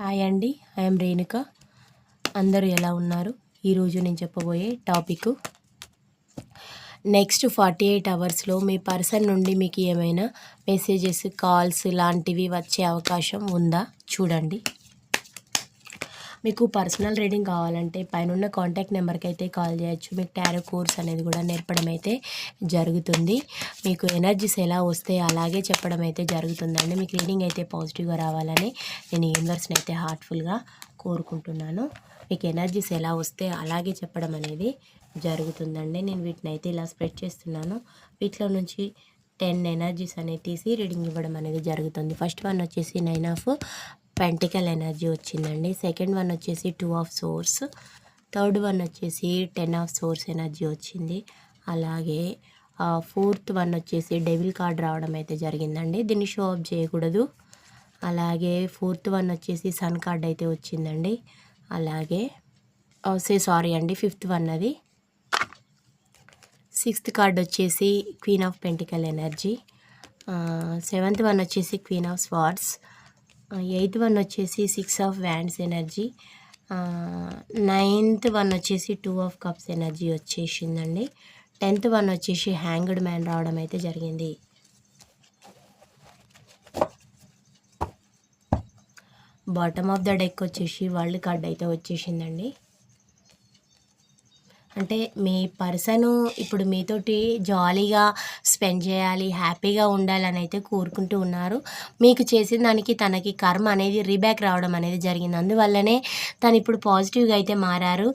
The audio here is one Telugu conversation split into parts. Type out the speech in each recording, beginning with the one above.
హాయ్ అండి ఐఎమ్ రేణుక. అందరూ ఎలా ఉన్నారు? ఈరోజు నేను చెప్పబోయే టాపిక్. నెక్స్ట్ ఫార్టీ ఎయిట్ అవర్స్లో మీ పర్సన్ నుండి మీకు ఏమైనా మెసేజెస్ కాల్స్ లాంటివి వచ్చే అవకాశం ఉందా? చూడండి. మీకు పర్సనల్ రీడింగ్ కావాలంటే పైన కాంటాక్ట్ నెంబర్కి అయితే కాల్ చేయొచ్చు. మీకు టారో కోర్స్ అనేది కూడా నేర్పడం అయితే జరుగుతుంది. మీకు ఎనర్జీస్ ఎలా వస్తే అలాగే చెప్పడం అయితే జరుగుతుందండి. మీకు రీడింగ్ అయితే పాజిటివ్గా రావాలని నేను యూనివర్స్ని అయితే హార్ట్ఫుల్గా కోరుకుంటున్నాను. మీకు ఎనర్జీస్ ఎలా వస్తే అలాగే చెప్పడం అనేది జరుగుతుందండి. నేను వీటిని అయితే ఇలా స్ప్రెడ్ చేస్తున్నాను. వీటిలో నుంచి టెన్ ఎనర్జీస్ అనేది తీసి రీడింగ్ ఇవ్వడం అనేది జరుగుతుంది. ఫస్ట్ వన్ వచ్చేసి నైన్ ఆఫ్ పెంటికల్ ఎనర్జీ వచ్చిందండి. సెకండ్ వన్ వచ్చేసి two of source third one వచ్చేసి టెన్ ఆఫ్ సోర్స్ ఎనర్జీ వచ్చింది. అలాగే ఫోర్త్ వన్ వచ్చేసి డెవిల్ కార్డ్ రావడం అయితే జరిగిందండి. దీన్ని షో ఆఫ్ చేయకూడదు. అలాగే ఫోర్త్ వన్ వచ్చేసి సన్ కార్డ్ అయితే వచ్చిందండి. అలాగే సే సారీ అండి ఫిఫ్త్ వన్ అది. సిక్స్త్ కార్డ్ వచ్చేసి queen of pentacle energy seventh one వచ్చేసి queen of swords eighth one వచ్చేసి six of wands energy. Ninth one వచ్చేసి టూ ఆఫ్ కప్స్ ఎనర్జీ వచ్చేసిందండి. టెన్త్ వన్ వచ్చేసి హ్యాంగ్డ్ మ్యాన్ రావడం అయితే జరిగింది. బాటమ్ ఆఫ్ ద డెక్ వచ్చేసి వరల్డ్ కార్డ్ అయితే వచ్చేసిందండి. అంటే మీ పర్సను ఇప్పుడు మీతోటి జాలీగా స్పెండ్ చేయాలి హ్యాపీగా ఉండాలని అయితే కోరుకుంటూ ఉన్నారు. మీకు చేసిన దానికి తనకి కర్మ అనేది రీబ్యాక్ రావడం అనేది జరిగింది. అందువల్లనే తను ఇప్పుడు పాజిటివ్గా అయితే మారారు.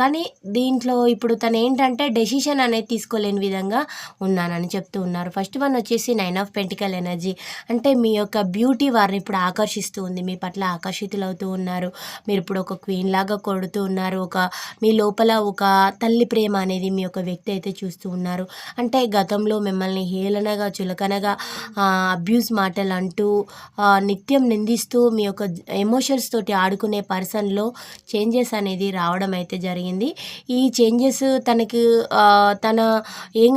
కానీ దీంట్లో ఇప్పుడు తను ఏంటంటే డెసిషన్ అనేది తీసుకోలేని విధంగా ఉన్నానని చెప్తూ ఉన్నారు. ఫస్ట్ వన్ వచ్చేసి నైన్ ఆఫ్ పెంటికల్ ఎనర్జీ. అంటే మీ యొక్క బ్యూటీ వారిని ఇప్పుడు ఆకర్షిస్తూ ఉంది. మీ పట్ల ఆకర్షితులవుతూ ఉన్నారు. మీరు ఇప్పుడు ఒక క్వీన్ లాగా కొడుతూ ఉన్నారు. ఒక మీ లోపల ఒక తల్లి ప్రేమ అనేది మీ యొక్క వ్యక్తి అయితే చూస్తూ ఉన్నారు. అంటే గతంలో మిమ్మల్ని హేళనగా చులకనగా అబ్యూస్ మాటలు అంటూ నిత్యం నిందిస్తూ మీ యొక్క ఎమోషన్స్ తోటి ఆడుకునే పర్సన్లో చేంజెస్ అనేది రావడం అయితే జరిగింది. ఈ చేంజెస్ తనకి తన ఏం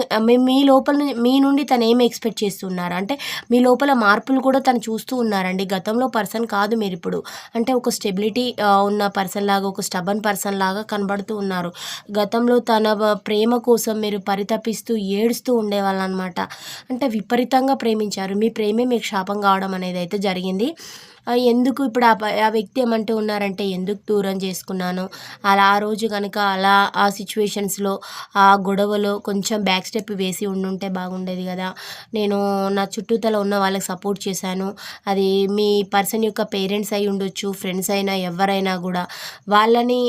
మీ లోపల మీ నుండి తను ఏం ఎక్స్పెక్ట్ చేస్తున్నారు అంటే మీ లోపల మార్పులు కూడా తను చూస్తూ ఉన్నారండి. గతంలో పర్సన్ కాదు మీరు ఇప్పుడు. అంటే ఒక స్టెబిలిటీ ఉన్న పర్సన్ లాగా ఒక స్టబన్ పర్సన్ లాగా కనబడుతూ ఉన్నారు. గతంలో తన ప్రేమ కోసం మీరు పరితపిస్తూ ఏడుస్తూ ఉండేవాళ్ళు అనమాట అంటే విపరీతంగా ప్రేమించారు. మీ ప్రేమే మీకు శాపం కావడం అనేది అయితే జరిగింది. ఎందుకు ఇప్పుడు ఆ ఆ వ్యక్తి ఏమంటూ ఉన్నారంటే ఎందుకు దూరం చేసుకున్నాను? అలా ఆ రోజు కనుక అలా ఆ సిచ్యువేషన్స్లో ఆ గొడవలో కొంచెం బ్యాక్ స్టెప్ వేసి ఉండుంటే బాగుండేది కదా. నేను నా చుట్టూతల ఉన్న వాళ్ళకి సపోర్ట్ చేశాను. అది మీ పర్సన్ యొక్క పేరెంట్స్ అయి ఉండొచ్చు ఫ్రెండ్స్ అయినా ఎవరైనా కూడా. వాళ్ళని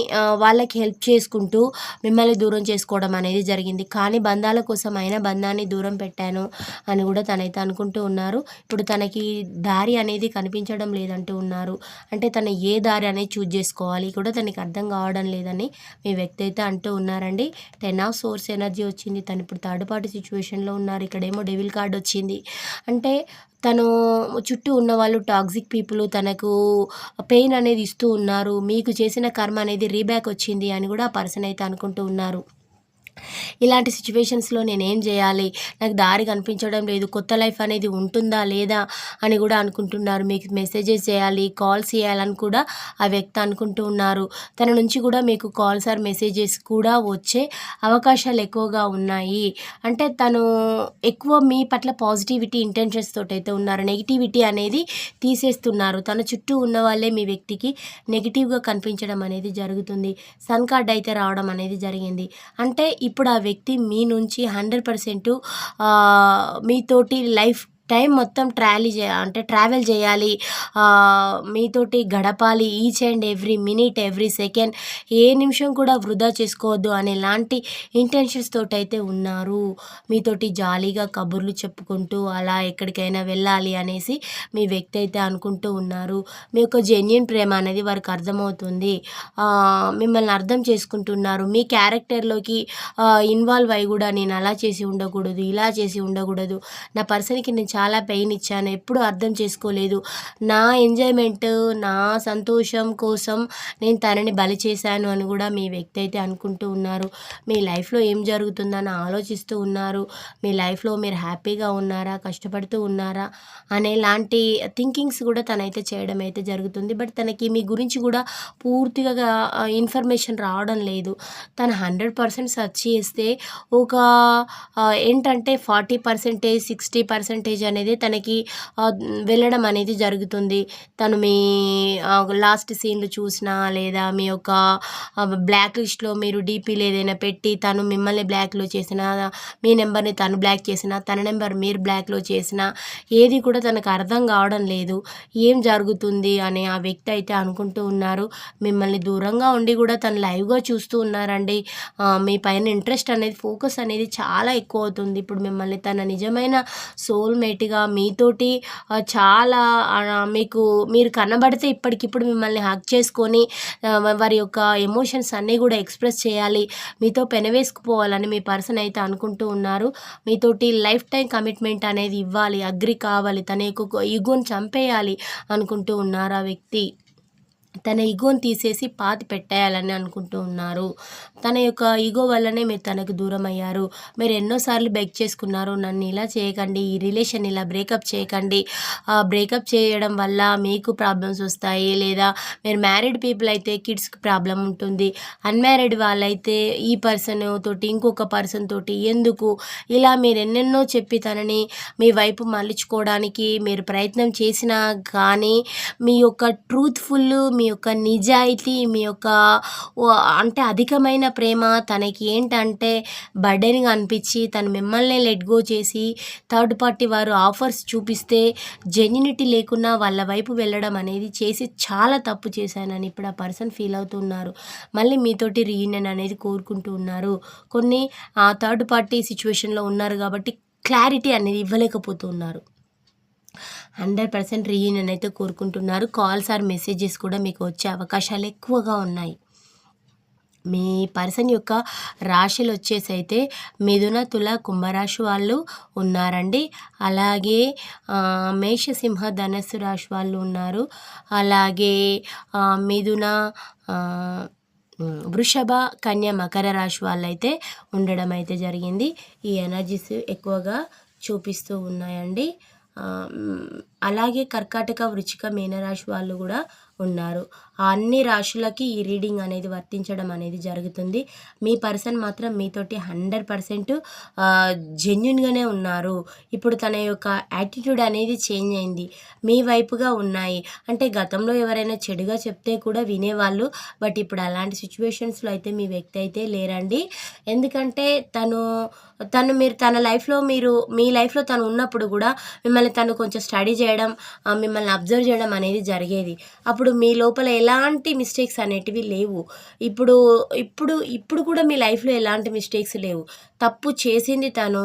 వాళ్ళకి హెల్ప్ చేసుకుంటూ మిమ్మల్ని దూరం చేసుకోవడం అనేది జరిగింది. కానీ బంధాల కోసం అయినా బంధాన్ని దూరం పెట్టాను అని కూడా తనైతే అనుకుంటూ ఉన్నారు. ఇప్పుడు తనకి దారి అనేది కనిపించడం లేదు. లేదంటూ ఉన్నారు. అంటే తను ఏ దారి అనేది చూజ్ చేసుకోవాలి కూడా తనకి అర్థం కావడం లేదని మీ వ్యక్తి అయితే అంటూ ఉన్నారండి. టెన్ ఆఫ్ సోర్స్ ఎనర్జీ వచ్చింది. తను ఇప్పుడు థర్డ్ పార్టీ సిచ్యువేషన్లో ఉన్నారు. ఇక్కడేమో డెవిల్ కార్డ్ వచ్చింది. అంటే తను చుట్టూ ఉన్న వాళ్ళు టాక్సిక్ పీపుల్ తనకు పెయిన్ అనేది ఇస్తూ ఉన్నారు. మీకు చేసిన కర్మ అనేది రీబ్యాక్ వచ్చింది అని కూడా ఆ పర్సన్ అయితే అనుకుంటూ ఉన్నారు. ఇలాంటి సిచ్యువేషన్స్లో నేనేం చేయాలి? నాకు దారి కనిపించడం లేదు. కొత్త లైఫ్ అనేది ఉంటుందా లేదా అని కూడా అనుకుంటున్నారు. మీకు మెసేజెస్ చేయాలి కాల్స్ చేయాలని కూడా ఆ వ్యక్తి అనుకుంటూ ఉన్నారు. తన నుంచి కూడా మీకు కాల్స్ ఆర్ మెసేజెస్ కూడా వచ్చే అవకాశాలు ఎక్కువగా ఉన్నాయి. అంటే తను ఎక్కువ మీ పట్ల పాజిటివిటీ ఇంటెన్షన్స్ తోటైతే అయితే ఉన్నారు. నెగిటివిటీ అనేది తీసేస్తున్నారు. తన చుట్టూ ఉన్న వాళ్ళే మీ వ్యక్తికి నెగిటివ్గా కనిపించడం అనేది జరుగుతుంది. సన్ కార్డ్ అయితే రావడం అనేది జరిగింది. అంటే ఇప్పుడు ఆ వ్యక్తి మీ నుంచి హండ్రెడ్ పర్సెంట్ మీతోటి లైఫ్ టైం మొత్తం ట్రాలీ చే అంటే ట్రావెల్ చేయాలి. మీతోటి గడపాలి each and every minute every second. ఏ నిమిషం కూడా వృధా చేసుకోవద్దు అనే లాంటి ఇంటెన్షన్స్ తోటి అయితే ఉన్నారు. మీతోటి జాలీగా కబుర్లు చెప్పుకుంటూ అలా ఎక్కడికైనా వెళ్ళాలి అనేసి మీ వ్యక్తి అయితే అనుకుంటూ ఉన్నారు. మీ యొక్క జెన్యున్ ప్రేమ అనేది వారికి అర్థమవుతుంది. మిమ్మల్ని అర్థం చేసుకుంటున్నారు. మీ క్యారెక్టర్లోకి ఇన్వాల్వ్ అయ్యి కూడా నేను అలా చేసి ఉండకూడదు ఇలా చేసి ఉండకూడదు. నా పర్సన్కి నేను చాలా పెయిన్ ఇచ్చాను. ఎప్పుడు అర్థం చేసుకోలేదు. నా ఎంజాయ్మెంట్ నా సంతోషం కోసం నేను తనని బలి చేశాను అని కూడా మీ వ్యక్తి అయితే అనుకుంటూ ఉన్నారు. మీ లైఫ్లో ఏం జరుగుతుందని ఆలోచిస్తూ ఉన్నారు. మీ లైఫ్లో మీరు హ్యాపీగా ఉన్నారా? కష్టపడుతూ ఉన్నారా? అనేలాంటి థింకింగ్స్ కూడా తనైతే చేయడం అయితే జరుగుతుంది. బట్ తనకి మీ గురించి కూడా పూర్తిగా ఇన్ఫర్మేషన్ రావడం లేదు. తను హండ్రెడ్ పర్సెంట్ సర్చ్ చేస్తే ఒక ఏంటంటే ఫార్టీ పర్సెంటేజ్ సిక్స్టీ పర్సెంటేజ్ అనేది తనకి వెళ్ళడం అనేది జరుగుతుంది. తను మీ లాస్ట్ సీన్లు చూసినా లేదా మీ యొక్క బ్లాక్ లిస్ట్లో మీరు డీపీలు ఏదైనా పెట్టి తను మిమ్మల్ని బ్లాక్లో చేసినా మీ నెంబర్ని తను బ్లాక్ చేసినా తన నెంబర్ మీరు బ్లాక్లో చేసినా ఏది కూడా తనకు అర్థం కావడం లేదు. ఏం జరుగుతుంది అని ఆ వ్యక్తి అయితే అనుకుంటూ ఉన్నారు. మిమ్మల్ని దూరంగా ఉండి కూడా తను లైవ్గా చూస్తూ ఉన్నారండి. మీ పైన ఇంట్రెస్ట్ అనేది ఫోకస్ అనేది చాలా ఎక్కువ అవుతుంది. ఇప్పుడు మిమ్మల్ని తన నిజమైన సోల్మేట్గా మీతోటి చాలా మీకు మీరు కనబడితే ఇప్పటికిప్పుడు మిమ్మల్ని హక్ చేసుకొని వారి యొక్క ఎమోషన్స్ అన్నీ కూడా ఎక్స్ప్రెస్ చేయాలి. మీతో పెనవేసుకుపోవాలని మీ పర్సన్ అయితే అనుకుంటూ ఉన్నారు. మీతోటి లైఫ్ టైం కమిట్మెంట్ అనేది ఇవ్వాలి అగ్రి కావాలి తన యొక్క ఈగోని చంపేయాలి అనుకుంటూ ఉన్నారు ఆ వ్యక్తి. తన ఈగోని తీసేసి పాతి పెట్టేయాలని అనుకుంటూ ఉన్నారు. తన యొక్క ఈగో వల్లనే మీరు తనకు దూరం అయ్యారు మీరు ఎన్నోసార్లు బెగ్ చేసుకున్నారు. నన్ను ఇలా చేయకండి ఈ రిలేషన్ ఇలా బ్రేకప్ చేయకండి. బ్రేకప్ చేయడం వల్ల మీకు ప్రాబ్లమ్స్ వస్తాయి లేదా మీరు మ్యారీడ్ పీపుల్ అయితే కిడ్స్కి ప్రాబ్లం ఉంటుంది. అన్మ్యారీడ్ వాళ్ళైతే ఈ పర్సన్ తోటి ఇంకొక పర్సన్ తోటి ఎందుకు? ఇలా మీరు ఎన్నెన్నో చెప్పి తనని మీ వైపు మళ్ళించుకోవడానికి మీరు ప్రయత్నం చేసినా కానీ మీ యొక్క ట్రూత్ఫుల్ మీ యొక్క నిజాయితీ మీ యొక్క అంటే అధికమైన ప్రేమ తనకి ఏంటంటే బర్డెన్గా అనిపించి తను మిమ్మల్ని లెట్ గో చేసి థర్డ్ పార్టీ వారు ఆఫర్స్ చూపిస్తే జెన్యునిటీ లేకున్నా వాళ్ళ వైపు వెళ్ళడం అనేది చేసి చాలా తప్పు చేశానని ఇప్పుడు ఆ పర్సన్ ఫీల్ అవుతున్నారు. మళ్ళీ మీతోటి రీయూనియన్ అనేది కోరుకుంటూ ఉన్నారు. కొన్ని థర్డ్ పార్టీ సిచ్యువేషన్లో ఉన్నారు కాబట్టి క్లారిటీ అనేది ఇవ్వలేకపోతున్నారు. హండ్రెడ్ పర్సెంట్ రీయూనియన్ అయితే కోరుకుంటున్నారు. కాల్స్ ఆర్ మెసేజెస్ కూడా మీకు వచ్చే అవకాశాలు ఎక్కువగా ఉన్నాయి. మీ పర్సన్ యొక్క రాశులు వచ్చేసి అయితే మిథున తుల కుంభరాశి వాళ్ళు ఉన్నారండి. అలాగే మేషసింహ ధనస్సు రాశి వాళ్ళు ఉన్నారు. అలాగే మిథున వృషభ కన్య మకర రాశి వాళ్ళు అయితే ఉండడం అయితే జరిగింది. ఈ ఎనర్జీస్ ఎక్కువగా చూపిస్తూ ఉన్నాయండి. అలాగే కర్కాటక వృచ్చిక మీనరాశి వాళ్ళు కూడా ఉన్నారు ఆ అన్ని రాశులకి ఈ రీడింగ్ అనేది వర్తించడం అనేది జరుగుతుంది. మీ పర్సన్ మాత్రం మీతోటి హండ్రెడ్ పర్సెంట్ జెన్యున్గానే ఉన్నారు. ఇప్పుడు తన యొక్క యాటిట్యూడ్ అనేది చేంజ్ అయింది. మీ వైపుగా ఉన్నాయి. అంటే గతంలో ఎవరైనా చెడుగా చెప్తే కూడా వినేవాళ్ళు బట్ ఇప్పుడు అలాంటి సిచ్యువేషన్స్లో అయితే మీ వ్యక్తి అయితే లేరండి. ఎందుకంటే తను తను మీరు తన లైఫ్లో మీరు మీ లైఫ్లో తను ఉన్నప్పుడు కూడా మిమ్మల్ని తను కొంచెం స్టడీ చేయడం మిమ్మల్ని అబ్జర్వ్ చేయడం అనేది జరిగేది. అప్పుడు మీ లోపల ఎలాంటి మిస్టేక్స్ అనేటివి లేవు. ఇప్పుడు ఇప్పుడు ఇప్పుడు కూడా మీ లైఫ్లో ఎలాంటి మిస్టేక్స్ లేవు. తప్పు చేసింది తను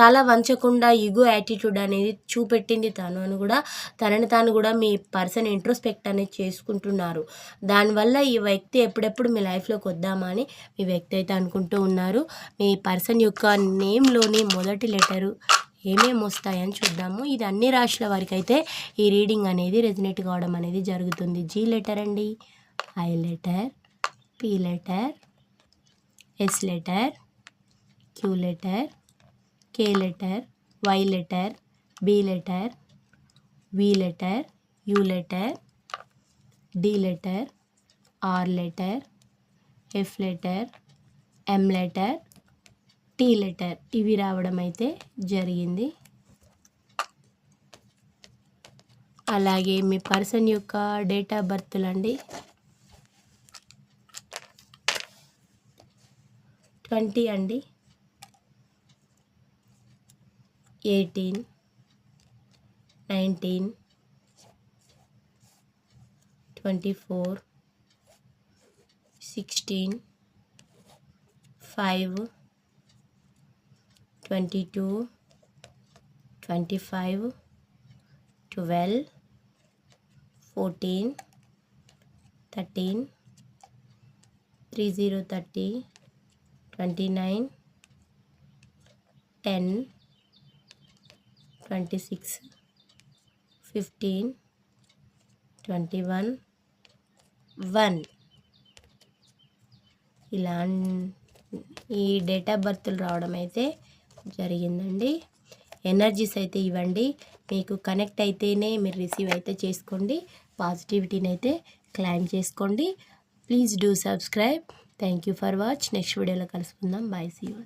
తల వంచకుండా ఇగో యాటిట్యూడ్ అనేది చూపెట్టింది తను అని కూడా తనని తాను కూడా మీ పర్సన్ ఇంట్రోస్పెక్ట్ అనేది చేసుకుంటున్నారు. దానివల్ల ఈ వ్యక్తి ఎప్పుడెప్పుడు మీ లైఫ్లోకి వద్దామా అని మీ వ్యక్తి అయితే అనుకుంటూ ఉన్నారు. మీ పర్సన్ యొక్క నేమ్లోని మొదటి లెటరు ఏమేమి వస్తాయని చూద్దాము. ఇది అన్ని రాశుల వారికి అయితే ఈ రీడింగ్ అనేది రెజినేట్ కావడం అనేది జరుగుతుంది. జీ లెటర్ అండి I letter P letter S letter Q letter K letter Y letter B letter V letter U letter D letter R letter F letter M letter T letter ఇవి రావడం అయితే జరిగింది. అలాగే మీ పర్సన్ యొక్క డేట్ ఆఫ్ బర్త్లు అండి ట్వంటీ అండి. Eighteen nineteen twenty four sixteen five twenty two twenty five twelve fourteen thirteen three zero thirty twenty nine ten twenty six fifteen twenty one one. ఇలా ఈ డేట్ ఆఫ్ బర్త్లు రావడం అయితే జరిగిందండి. ఎనర్జీస్ అయితే ఇవ్వండి. మీకు కనెక్ట్ అయితేనే మీరు రిసీవ్ అయితే చేసుకోండి. పాజిటివిటీని అయితే క్లైమ్ చేసుకోండి. Please do subscribe. Thank you for watch. Next వీడియోలో కలుసుకుందాం. బాయ్. See you